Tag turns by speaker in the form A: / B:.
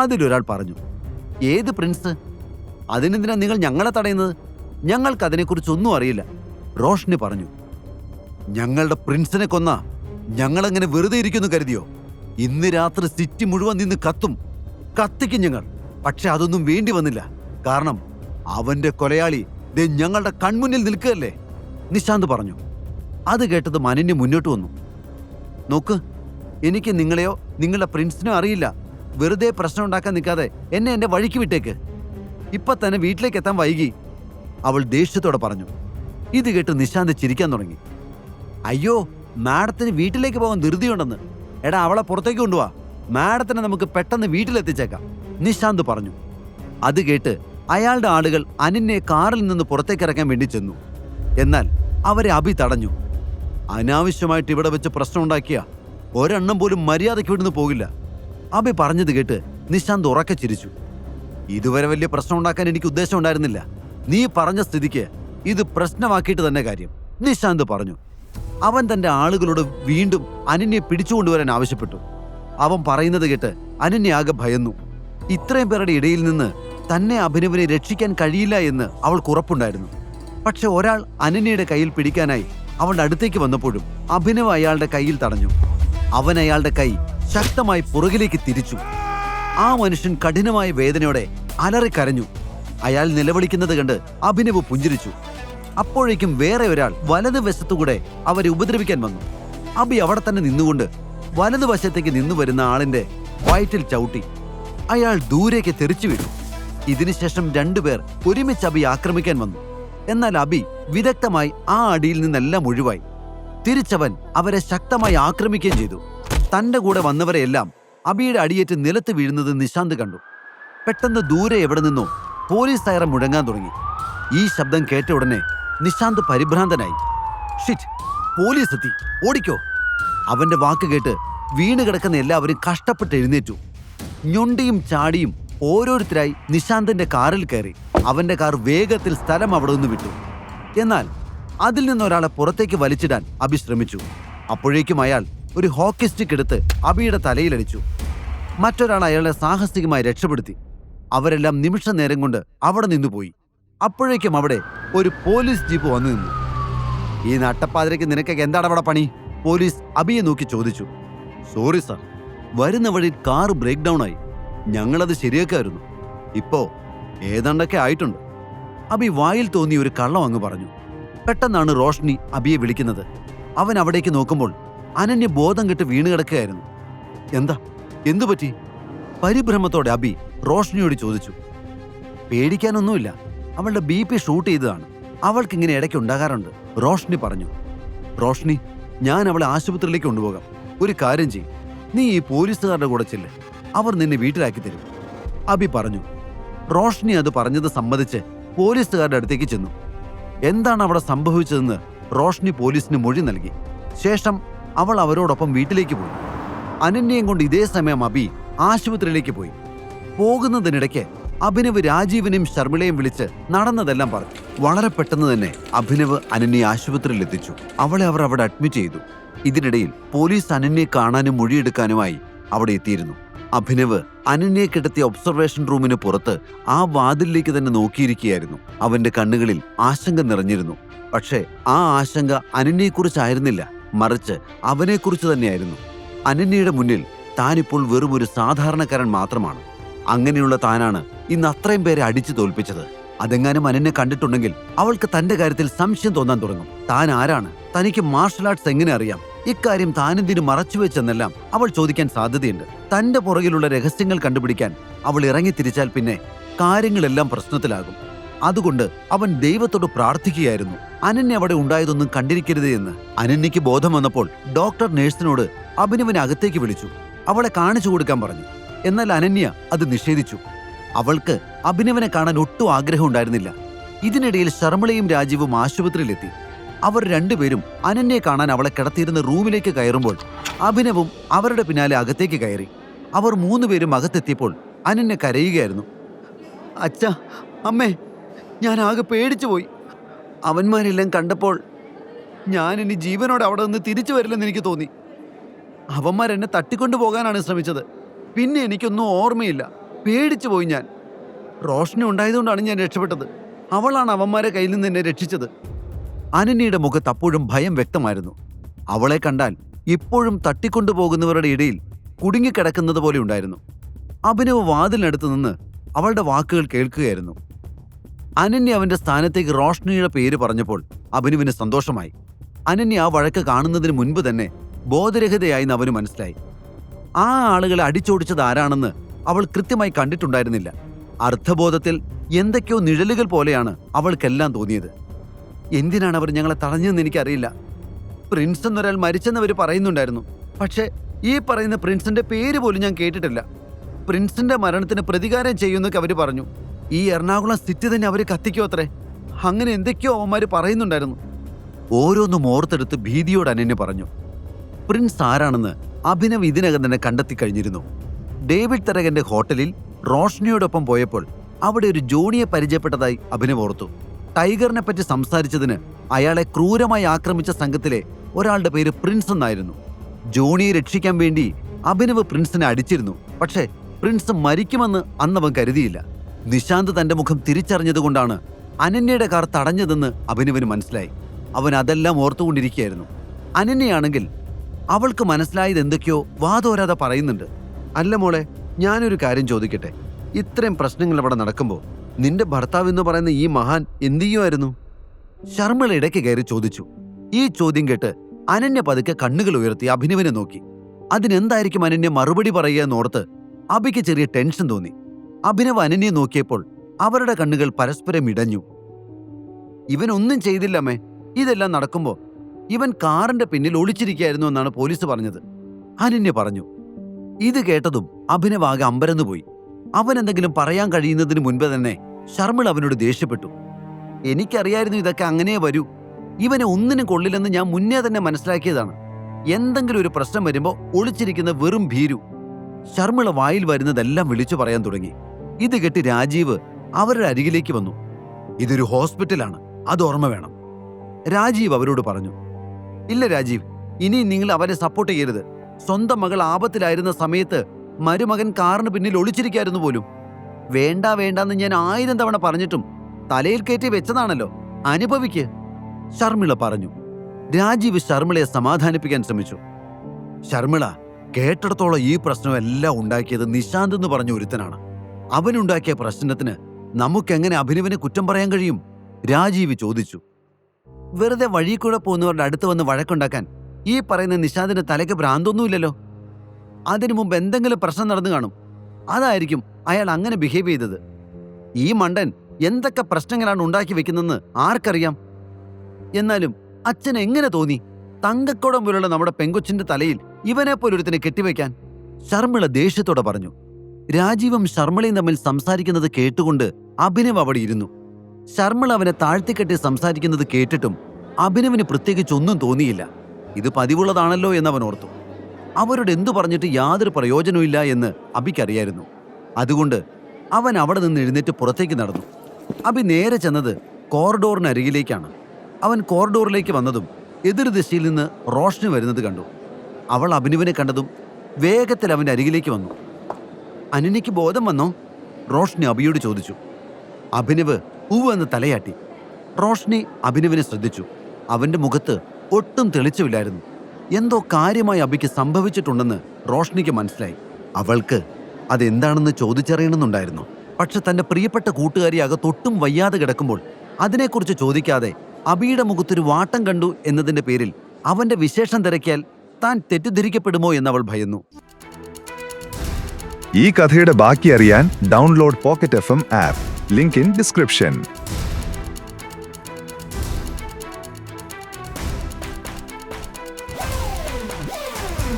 A: അതിലൊരാൾ പറഞ്ഞു ഏത് പ്രിൻസ്? അതിനെന്തിനാ നിങ്ങൾ ഞങ്ങളെ തടയുന്നത്? ഞങ്ങൾക്ക് അതിനെക്കുറിച്ചൊന്നും അറിയില്ല. റോഷ്നി പറഞ്ഞു ഞങ്ങളുടെ പ്രിൻസിനെ കൊന്ന ഞങ്ങളെങ്ങനെ വെറുതെ ഇരിക്കുന്നു കരുതിയോ? ഇന്ന് രാത്രി സിറ്റി മുഴുവൻ നിന്ന് കത്തും. കത്തിക്കും ഞങ്ങൾ. പക്ഷെ അതൊന്നും വേണ്ടി വന്നില്ല. കാരണം അവന്റെ കൊലയാളി ദേ ഞങ്ങളുടെ കൺമുന്നിൽ നിൽക്കുകയല്ലേ? നിശാന്ത് പറഞ്ഞു അത് കേട്ടത് മനന്യ മുന്നോട്ട് വന്നു. നോക്ക് എനിക്ക് നിങ്ങളെയോ നിങ്ങളുടെ പ്രിൻസിനോ അറിയില്ല. വെറുതെ പ്രശ്നം ഉണ്ടാക്കാൻ നിൽക്കാതെ എന്നെ എന്റെ വഴിക്ക് വിട്ടേക്ക്. ഇപ്പൊ തന്നെ വീട്ടിലേക്ക് എത്താൻ വൈകി. അവൾ ദേഷ്യത്തോടെ പറഞ്ഞു. ഇത് കേട്ട് നിശാന്ത് ചിരിക്കാൻ തുടങ്ങി. അയ്യോ മാഡത്തിന് വീട്ടിലേക്ക് പോകാൻ ധൃതിയുണ്ടെന്ന്. എടാ അവളെ പുറത്തേക്ക് കൊണ്ടുപോവാ മാഡത്തിനെ നമുക്ക് പെട്ടെന്ന് വീട്ടിലെത്തിച്ചേക്കാം. നിശാന്ത് പറഞ്ഞു. അത് കേട്ട് അയാളുടെ ആളുകൾ അനിനെ കാറിൽ നിന്ന് പുറത്തേക്ക് ഇറക്കാൻ വേണ്ടി ചെന്നു. എന്നാൽ അവരെ അഭി തടഞ്ഞു. അനാവശ്യമായിട്ട് ഇവിടെ വെച്ച് പ്രശ്നം ഉണ്ടാക്കിയ ഒരെണ്ണം പോലും മര്യാദയ്ക്ക് വിടുന്നു പോകില്ല. അഭി പറഞ്ഞത് കേട്ട് നിശാന്ത് ഉറക്കെ ചിരിച്ചു. ഇതുവരെ വലിയ പ്രശ്നം ഉണ്ടാക്കാൻ എനിക്ക് ഉദ്ദേശം ഉണ്ടായിരുന്നില്ല. നീ പറഞ്ഞ സ്ഥിതിക്ക് ഇത് പ്രശ്നമാക്കിയിട്ട് തന്നെ കാര്യം നിശാന്ത് പറഞ്ഞു. അവൻ തന്റെ ആളുകളോട് വീണ്ടും അനന്യെ പിടിച്ചുകൊണ്ടുവരാൻ ആവശ്യപ്പെട്ടു. അവൻ പറയുന്നത് കേട്ട് അനന്യ ആകെ ഭയന്നു. ഇത്രയും പേരുടെ ഇടയിൽ നിന്ന് തന്നെ അഭിനവിനെ രക്ഷിക്കാൻ കഴിയില്ല എന്ന് അവൾക്ക് ഉറപ്പുണ്ടായിരുന്നു. പക്ഷെ ഒരാൾ അനന്യയുടെ കയ്യിൽ പിടിക്കാനായി അവളുടെ അടുത്തേക്ക് വന്നപ്പോഴും അഭിനവ് അയാളുടെ കയ്യിൽ തടഞ്ഞു. അവൻ അയാളുടെ കൈ ശക്തമായി പുറകിലേക്ക് തിരിച്ചു. ആ മനുഷ്യൻ കഠിനമായ വേദനയോടെ അലറിക്കരഞ്ഞു. അയാൾ നിലവിളിക്കുന്നത് കണ്ട് അഭിനവ് പുഞ്ചിരിച്ചു. അപ്പോഴേക്കും വേറെ ഒരാൾ വലതുവശത്തുകൂടെ അവരെ ഉപദ്രവിക്കാൻ വന്നു. അഭി അവിടെ തന്നെ നിന്നുകൊണ്ട് വലതുവശത്തേക്ക് നിന്നു വരുന്ന ആളിന്റെ വയറ്റിൽ ചവിട്ടി. അയാൾ ദൂരേക്ക് തെറിച്ചു വീണു. ഇതിനുശേഷം രണ്ടുപേർ ഒരുമിച്ച് അബി ആക്രമിക്കാൻ വന്നു. എന്നാൽ അബി വിദഗ്ധമായി ആ അടിയിൽ നിന്നെല്ലാം ഒഴിവായി. തിരിച്ചവൻ അവരെ ശക്തമായി ആക്രമിക്കുകയും ചെയ്തു. തന്റെ കൂടെ വന്നവരെയെല്ലാം അബിയുടെ അടിയേറ്റ് നിലത്ത് വീഴുന്നത് നിശാന്ത് കണ്ടു. പെട്ടെന്ന് ദൂരെ എവിടെ നിന്നോ പോലീസ് സൈറം മുഴങ്ങാൻ തുടങ്ങി. ഈ ശബ്ദം കേട്ട ഉടനെ നിശാന്ത് പരിഭ്രാന്തനായി. ഷിറ്റ് പോലീസ് എത്തി. ഓടിക്കോ. അവന്റെ വാക്ക് കേട്ട് വീണ് കിടക്കുന്ന എല്ലാവരും കഷ്ടപ്പെട്ട് എഴുന്നേറ്റു. ഞൊണ്ടിയും ചാടിയും ഓരോരുത്തരായി നിശാന്തിന്റെ കാറിൽ കയറി അവന്റെ കാർ വേഗത്തിൽ സ്ഥലം അവിടെ നിന്ന് വിട്ടു. എന്നാൽ അതിൽ നിന്ന് ഒരാളെ പുറത്തേക്ക് വലിച്ചിടാൻ അഭിശ്രമിച്ചു അപ്പോഴേക്കും അയാൾ ഒരു ഹോക്കി സ്റ്റിക്ക് എടുത്ത് അബിയുടെ തലയിലടിച്ചു. മറ്റൊരാൾ അയാളെ സാഹസികമായി രക്ഷപ്പെടുത്തി. അവരെല്ലാം നിമിഷ നേരം കൊണ്ട് അവിടെ നിന്നുപോയി. അപ്പോഴേക്കും അവിടെ ഒരു പോലീസ് ജീപ്പ് വന്നു നിന്നു. ഈ നട്ടപ്പാതിരയ്ക്ക് നിനക്കൊക്കെ എന്താണ് അവിടെ പണി? പോലീസ് അബിയെ നോക്കി ചോദിച്ചു. സോറി സാർ വരുന്ന വഴി കാർ ബ്രേക്ക് ഡൗൺ ആയി. ഞങ്ങളത് ശരിയാക്കായിരുന്നു. ഇപ്പോ ഏതാണ്ടൊക്കെ ആയിട്ടുണ്ട്. അബി വായിൽ തോന്നി ഒരു കള്ളം അങ്ങ് പറഞ്ഞു. പെട്ടെന്നാണ് റോഷ്നി അബിയെ വിളിക്കുന്നത്. അവൻ അവിടേക്ക് നോക്കുമ്പോൾ അനന്യ ബോധം കെട്ട് വീണ് കിടക്കുകയായിരുന്നു. എന്താ? എന്തു പറ്റി? പരിഭ്രമത്തോടെ അബി റോഷ്നിയോട് ചോദിച്ചു. പേടിക്കാനൊന്നുമില്ല. അവളുടെ ബി പി ഷൂട്ട് ചെയ്തതാണ്. അവൾക്ക് ഇങ്ങനെ ഇടയ്ക്ക് ഉണ്ടാകാറുണ്ട്. റോഷ്നി പറഞ്ഞു. റോഷ്നി ഞാൻ അവളെ ആശുപത്രിയിലേക്ക് കൊണ്ടുപോകാം. ഒരു കാര്യം ചെയ്യും. നീ ഈ പോലീസുകാരുടെ കൂടെ ചെല്ല്. അവർ നിന്നെ വീട്ടിലാക്കി തരും. അബി പറഞ്ഞു. റോഷ്നി അത് പറഞ്ഞത് സമ്മതിച്ച് പോലീസുകാരുടെ അടുത്തേക്ക് ചെന്നു. എന്താണ് അവിടെ സംഭവിച്ചതെന്ന് റോഷ്നി പോലീസിന് മൊഴി നൽകി. ശേഷം അവൾ അവരോടൊപ്പം വീട്ടിലേക്ക് പോയി. അനന്യയും കൊണ്ട് ഇതേ സമയം അബി ആശുപത്രിയിലേക്ക് പോയി. പോകുന്നതിനിടയ്ക്ക് അഭിനവ് രാജീവിനെയും ശർമിളയും വിളിച്ച് നടന്നതെല്ലാം പറഞ്ഞു. വളരെ പെട്ടെന്ന് തന്നെ അഭിനവ് അനന്യ ആശുപത്രിയിൽ എത്തിച്ചു അവളെ അവർ അവിടെ അഡ്മിറ്റ് ചെയ്തു. ഇതിനിടയിൽ പോലീസ് അനന്യെ കാണാനും മൊഴിയെടുക്കാനുമായി അവിടെ എത്തിയിരുന്നു. അഭിനവ് അനന്യെ കിടത്തിയ ഒബ്സർവേഷൻ റൂമിന് പുറത്ത് ആ വാതിലിലേക്ക് തന്നെ നോക്കിയിരിക്കുകയായിരുന്നു. അവന്റെ കണ്ണുകളിൽ ആശങ്ക നിറഞ്ഞിരുന്നു. പക്ഷേ ആ ആശങ്ക അനന്യെക്കുറിച്ചായിരുന്നില്ല മറിച്ച് അവനെക്കുറിച്ച് തന്നെയായിരുന്നു. അനന്യയുടെ മുന്നിൽ താനിപ്പോൾ വെറും ഒരു സാധാരണക്കാരൻ മാത്രമാണ്. അങ്ങനെയുള്ള താനാണ് ഇന്ന് അത്രയും പേരെ അടിച്ചു തോൽപ്പിച്ചത്. അതെങ്ങാനും അനന്യെ കണ്ടിട്ടുണ്ടെങ്കിൽ അവൾക്ക് തന്റെ കാര്യത്തിൽ സംശയം തോന്നാൻ തുടങ്ങും. താൻ ആരാണ്? തനിക്ക് മാർഷൽ ആർട്സ് എങ്ങനെ അറിയാം? ഇക്കാര്യം താനെന്തിനു മറച്ചുവെച്ചെന്നെല്ലാം അവൾ ചോദിക്കാൻ സാധ്യതയുണ്ട്. തന്റെ പുറകിലുള്ള രഹസ്യങ്ങൾ കണ്ടുപിടിക്കാൻ അവൾ ഇറങ്ങി തിരിച്ചാൽ പിന്നെ കാര്യങ്ങളെല്ലാം പ്രശ്നത്തിലാകും. അതുകൊണ്ട് അവൻ ദൈവത്തോട് പ്രാർത്ഥിക്കുകയായിരുന്നു. അനന്യ അവിടെ ഉണ്ടായതൊന്നും കണ്ടിരിക്കരുത് എന്ന്. അനന്യയ്ക്ക് ബോധം വന്നപ്പോൾ ഡോക്ടർ നേഴ്സിനോട് അഭിനവനെ അകത്തേക്ക് വിളിച്ചു. അവളെ കാണിച്ചു കൊടുക്കാൻ പറഞ്ഞു. എന്നാൽ അനന്യ അത് നിഷേധിച്ചു. അവൾക്ക് അഭിനവനെ കാണാൻ ഒട്ടും ആഗ്രഹം ഉണ്ടായിരുന്നില്ല. ഇതിനിടയിൽ ശർമ്മളയും രാജീവും ആശുപത്രിയിലെത്തി. അവർ രണ്ടുപേരും അനന്യയെ കാണാൻ അവളെ കിടത്തിയിരുന്ന റൂമിലേക്ക് കയറുമ്പോൾ അഭിനവും അവരുടെ പിന്നാലെ അകത്തേക്ക് കയറി. അവർ മൂന്നുപേരും അകത്തെത്തിയപ്പോൾ അനന്യ കരയുകയായിരുന്നു. അച്ഛ അമ്മേ ഞാൻ ആകെ പേടിച്ചു പോയി അവന്മാരെല്ലാം കണ്ടപ്പോൾ ഞാൻ ഇനി ജീവനോടെ അവിടെ നിന്ന് തിരിച്ചു വരില്ലെന്ന് എനിക്ക് തോന്നി. അവന്മാരെന്നെ തട്ടിക്കൊണ്ടു പോകാനാണ് ശ്രമിച്ചത്. പിന്നെ എനിക്കൊന്നും ഓർമ്മയില്ല. പേടിച്ചു പോയി ഞാൻ. റോഷനി ഉണ്ടായതുകൊണ്ടാണ് ഞാൻ രക്ഷപ്പെട്ടത്. അവളാണ് അവന്മാരെ കയ്യിൽ നിന്ന് എന്നെ രക്ഷിച്ചത്. അനന്യയുടെ മുഖത്ത് അപ്പോഴും ഭയം വ്യക്തമായിരുന്നു. അവളെ കണ്ടാൽ ഇപ്പോഴും തട്ടിക്കൊണ്ടുപോകുന്നവരുടെ ഇടയിൽ കുടുങ്ങിക്കിടക്കുന്നത് പോലെ ഉണ്ടായിരുന്നു. അഭിനവ് വാതിലിനടുത്ത് നിന്ന് അവളുടെ വാക്കുകൾ കേൾക്കുകയായിരുന്നു. അനന്യ അവന്റെ സ്ഥാനത്തേക്ക് റോഷ്നിയുടെ പേര് പറഞ്ഞപ്പോൾ അഭിനുവിന് സന്തോഷമായി. അനന്യ ആ വഴക്ക് കാണുന്നതിന് മുൻപ് തന്നെ ബോധരഹിതയായി അവന് മനസ്സിലായി. ആ ആളുകളെ അടിച്ചോടിച്ചത് ആരാണെന്ന് അവൾ കൃത്യമായി കണ്ടിട്ടുണ്ടായിരുന്നില്ല. അർത്ഥബോധത്തിൽ എന്തൊക്കെയോ നിഴലുകൾ പോലെയാണ് അവൾക്കെല്ലാം തോന്നിയത്. എന്തിനാണ് അവർ ഞങ്ങളെ തടഞ്ഞതെന്ന് എനിക്കറിയില്ല. പ്രിൻസ് എന്നൊരാൾ മരിച്ചെന്നവർ പറയുന്നുണ്ടായിരുന്നു. പക്ഷേ ഈ പറയുന്ന പ്രിൻസിന്റെ പേര് പോലും ഞാൻ കേട്ടിട്ടില്ല. പ്രിൻസിന്റെ മരണത്തിന് പ്രതികാരം ചെയ്യുന്നൊക്കെ അവർ പറഞ്ഞു. ഈ എറണാകുളം സിറ്റി തന്നെ അവർ കത്തിക്കോ അത്രേ? അങ്ങനെ എന്തൊക്കെയോ അവന്മാർ പറയുന്നുണ്ടായിരുന്നു. ഓരോന്നും ഓർത്തെടുത്ത് ഭീതിയോട് അനന്യ പറഞ്ഞു. പ്രിൻസ് ആരാണെന്ന് അഭിനവ് ഇതിനകം തന്നെ കണ്ടെത്തി കഴിഞ്ഞിരുന്നു. ഡേവിഡ് തരകന്റെ ഹോട്ടലിൽ റോഷ്നിയോടൊപ്പം പോയപ്പോൾ അവിടെ ഒരു ജോണിയെ പരിചയപ്പെട്ടതായി അഭിനവ് ഓർത്തു. ടൈഗറിനെ പറ്റി സംസാരിച്ചതിന് അയാളെ ക്രൂരമായി ആക്രമിച്ച സംഘത്തിലെ ഒരാളുടെ പേര് പ്രിൻസ് എന്നായിരുന്നു. ജോണിയെ രക്ഷിക്കാൻ വേണ്ടി അഭിനവ് പ്രിൻസിനെ അടിച്ചിരുന്നു. പക്ഷേ പ്രിൻസ് മരിക്കുമെന്ന് അന്നവൻ കരുതിയില്ല. നിശാന്ത് തന്റെ മുഖം തിരിച്ചറിഞ്ഞതുകൊണ്ടാണ് അനന്യയുടെ കാർ തടഞ്ഞതെന്ന് അഭിനവിന് മനസ്സിലായി. അവൻ അതെല്ലാം ഓർത്തുകൊണ്ടിരിക്കുകയായിരുന്നു. അനന്യയാണെങ്കിൽ അവൾക്ക് മനസ്സിലായത് എന്തൊക്കെയോ വാതോരാതെ പറയുന്നുണ്ട്. അല്ല മോളെ ഞാനൊരു കാര്യം ചോദിക്കട്ടെ. ഇത്രയും പ്രശ്നങ്ങൾ അവിടെ നടക്കുമ്പോൾ നിന്റെ ഭർത്താവ് എന്ന് പറയുന്ന ഈ മഹാൻ എന്ത് ചെയ്യുമായിരുന്നു ശർമ്മിള ഇടയ്ക്ക് കയറി ചോദിച്ചു. ഈ ചോദ്യം കേട്ട് അനന്യ പതുക്കെ കണ്ണുകൾ ഉയർത്തി അഭിനവിനെ നോക്കി. അതിനെന്തായിരിക്കും അനന്യ മറുപടി പറയുക എന്നോർത്ത് അഭിക്ക് ചെറിയ ടെൻഷൻ തോന്നി. അഭിനവ് അനന്യെ നോക്കിയപ്പോൾ അവരുടെ കണ്ണുകൾ പരസ്പരം ഇടഞ്ഞു. ഇവൻ ഒന്നും ചെയ്തില്ലമ്മേ. ഇതെല്ലാം നടക്കുമ്പോൾ ഇവൻ കാറിന്റെ പിന്നിൽ ഒളിച്ചിരിക്കുകയായിരുന്നു എന്നാണ് പോലീസ് പറഞ്ഞത്. അനന്യ പറഞ്ഞു. ഇത് കേട്ടതും അഭിനവ് ആകെ അമ്പരന്നുപോയി അവൻ എന്തെങ്കിലും പറയാൻ കഴിയുന്നതിന് മുൻപ് തന്നെ ശർമ്മിൾ അവനോട് ദേഷ്യപ്പെട്ടു. എനിക്കറിയായിരുന്നു ഇതൊക്കെ അങ്ങനെ വരൂ. ഇവനെ ഒന്നിനും കൊള്ളില്ലെന്ന് ഞാൻ മുന്നേ തന്നെ മനസ്സിലാക്കിയതാണ്. എന്തെങ്കിലും ഒരു പ്രശ്നം വരുമ്പോൾ ഒളിച്ചിരിക്കുന്ന വെറും ഭീരു. ശർമ്മിള വായിൽ വരുന്നതെല്ലാം വിളിച്ചു പറയാൻ തുടങ്ങി. ഇത് കെട്ടി രാജീവ് അവരുടെ അരികിലേക്ക് വന്നു. ഇതൊരു ഹോസ്പിറ്റലാണ്. അത് ഓർമ്മ വേണം. രാജീവ് അവരോട് പറഞ്ഞു ഇല്ല രാജീവ് ഇനി നിങ്ങൾ അവരെ സപ്പോർട്ട് ചെയ്യരുത്. സ്വന്തം മകൾ ആപത്തിലായിരുന്ന സമയത്ത് മരുമകൻ കാറിന് പിന്നിൽ ഒളിച്ചിരിക്കായിരുന്നു പോലും. വേണ്ട വേണ്ടെന്ന് ഞാൻ ആയിരം തവണ പറഞ്ഞിട്ടും തലയിൽ കയറ്റി വെച്ചതാണല്ലോ. അനുഭവിക്ക്. ശർമിള പറഞ്ഞു. രാജീവ് ശർമിളയെ സമാധാനിപ്പിക്കാൻ ശ്രമിച്ചു. ശർമിള കേട്ടിടത്തോളം ഈ പ്രശ്നം എല്ലാം ഉണ്ടാക്കിയത് നിശാന്ത് എന്ന് പറഞ്ഞ ഒരുത്തനാണ്. അവനുണ്ടാക്കിയ പ്രശ്നത്തിന് നമുക്കെങ്ങനെ അഭിനവിനെ കുറ്റം പറയാൻ കഴിയും? രാജീവ് ചോദിച്ചു. വെറുതെ വഴി കൂടെ പോകുന്നവരുടെ അടുത്ത് വന്ന് വഴക്കുണ്ടാക്കാൻ ഈ പറയുന്ന നിഷാദിന്റെ തലയ്ക്ക് ഭ്രാന്തൊന്നുമില്ലല്ലോ. അതിനു മുമ്പ് എന്തെങ്കിലും പ്രശ്നം നടന്നു കാണും. അതായിരിക്കും അയാൾ അങ്ങനെ ബിഹേവ് ചെയ്തത്. ഈ മണ്ടൻ എന്തൊക്കെ പ്രശ്നങ്ങളാണ് ഉണ്ടാക്കി വെക്കുന്നതെന്ന് ആർക്കറിയാം? എന്നാലും അച്ഛൻ എങ്ങനെ തോന്നി? തങ്കക്കുടം പോലുള്ള നമ്മുടെ പെങ്കൊച്ചിന്റെ തലയിൽ ഇവനെ പോലൊരുത്തിനെ കെട്ടിവെക്കാൻ? ശർമ്മിള ദേഷ്യത്തോടെ പറഞ്ഞു. രാജീവും ശർമ്മളയും തമ്മിൽ സംസാരിക്കുന്നത് കേട്ടുകൊണ്ട് അഭിനവ് അവിടെ ഇരുന്നു. ശർമ്മള അവനെ താഴ്ത്തിക്കെട്ടി സംസാരിക്കുന്നത് കേട്ടിട്ടും അഭിനവിന് പ്രത്യേകിച്ച് ഒന്നും തോന്നിയില്ല. ഇത് പതിവുള്ളതാണല്ലോ എന്ന് അവൻ ഓർത്തു അവരോട് എന്തു പറഞ്ഞിട്ട് യാതൊരു പ്രയോജനവുമില്ല എന്ന് അബിക്കറിയായിരുന്നു. അതുകൊണ്ട് അവൻ അവിടെ നിന്ന് എഴുന്നേറ്റ് പുറത്തേക്ക് നടന്നു. അബി നേരെ ചെന്നത് കോറിഡോറിനരികിലേക്കാണ്. അവൻ കോറിഡോറിലേക്ക് വന്നതും എതിർദിശയിൽ നിന്ന് റോഷന് വരുന്നത് കണ്ടു. അവൾ അഭിനവിനെ കണ്ടതും വേഗത്തിൽ അവന്റെ അരികിലേക്ക് വന്നു. അനന്യയ്ക്ക് ബോധം വന്നോ? റോഷ്നി അബിയോട് ചോദിച്ചു. അഭിനവ് ഉവ് എന്ന് തലയാട്ടി. റോഷ്നി അഭിനവിനെ ശ്രദ്ധിച്ചു. അവന്റെ മുഖത്ത് ഒട്ടും തെളിച്ചമില്ലായിരുന്നു. എന്തോ കാര്യമായി അബിക്ക് സംഭവിച്ചിട്ടുണ്ടെന്ന് റോഷ്നിക്ക് മനസ്സിലായി. അവൾക്ക് അതെന്താണെന്ന് ചോദിച്ചറിയണമെന്നുണ്ടായിരുന്നു. പക്ഷെ തന്റെ പ്രിയപ്പെട്ട കൂട്ടുകാരി അകത്തൊട്ടും വയ്യാതെ കിടക്കുമ്പോൾ അതിനെക്കുറിച്ച് ചോദിക്കാതെ അബിയുടെ മുഖത്തൊരു വാട്ടം കണ്ടു എന്നതിന്റെ പേരിൽ അവന്റെ വിശേഷം തിരക്കിയാൽ താൻ തെറ്റിദ്ധരിക്കപ്പെടുമോ എന്നവൾ ഭയന്നു.
B: ഈ കഥയുടെ ബാക്കി അറിയാൻ download Pocket F app link in description